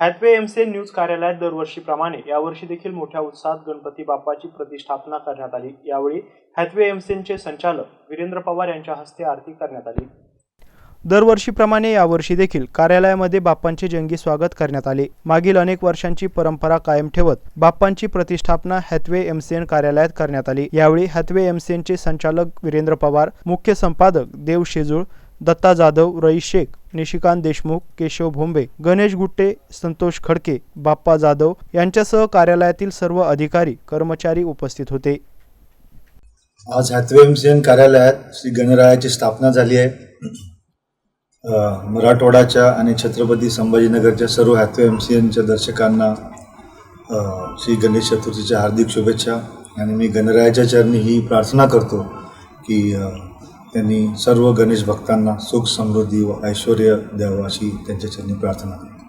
Hathway एमसे news कार्यालयात दरवर्षीप्रमाणे यावर्षी देखील मोठ्या उत्साहात गणपती बाप्पाची प्रतिष्ठापना करण्यात आली. यावेळी हॅथवे एमसेनचे संचालक वीरेंद्र पवार यांच्या हस्ते आरती करण्यात आली. दरवर्षीप्रमाणे यावर्षी देखील कार्यालयामध्ये बाप्पांचे जंगी स्वागत करण्यात आले. मागील अनेक वर्षांची परंपरा कायम ठेवत बाप्पांची प्रतिष्ठापना हॅथवे एमसीएन कार्यालयात करण्यात आली. यावेळी हॅथवे एमसीएनचे संचालक वीरेंद्र पवार मुख्य संपादक देव शेजूळ दत्ता जाधव रईस शेख निशिकांत देशमुख केशव भोंबे गणेश गुट्टे संतोष खडके बाप्पा जाधव यांच्यासह कार्यालयातील सर्व अधिकारी कर्मचारी उपस्थित होते. आज हॅथवे कार्यालयात श्री गणरायाची स्थापना झाली आहे. अ, मराठवाड्याच्या आणि छत्रपती संभाजीनगरच्या सर्व हॅथवे दर्शकांना श्री गणेश चतुर्थीच्या हार्दिक शुभेच्छा. आणि मी गणरायाच्या चरणी ही प्रार्थना करतो की त्यांनी सर्व गणेश भक्तांना सुख समृद्धी व ऐश्वर द्यावं अशी त्यांच्या चरणी प्रार्थना केली.